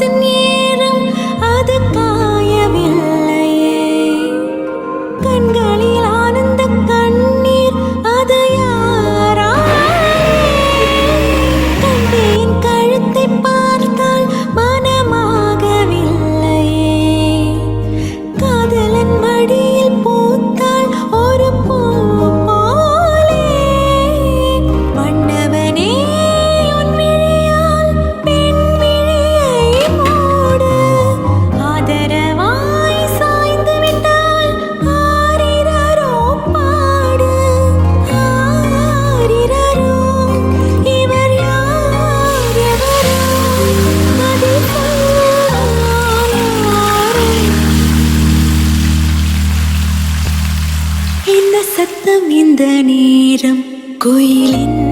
tenía. சத்தம் இந்த நேரம். கோயிலின்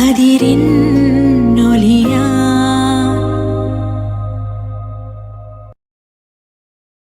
கதிரின்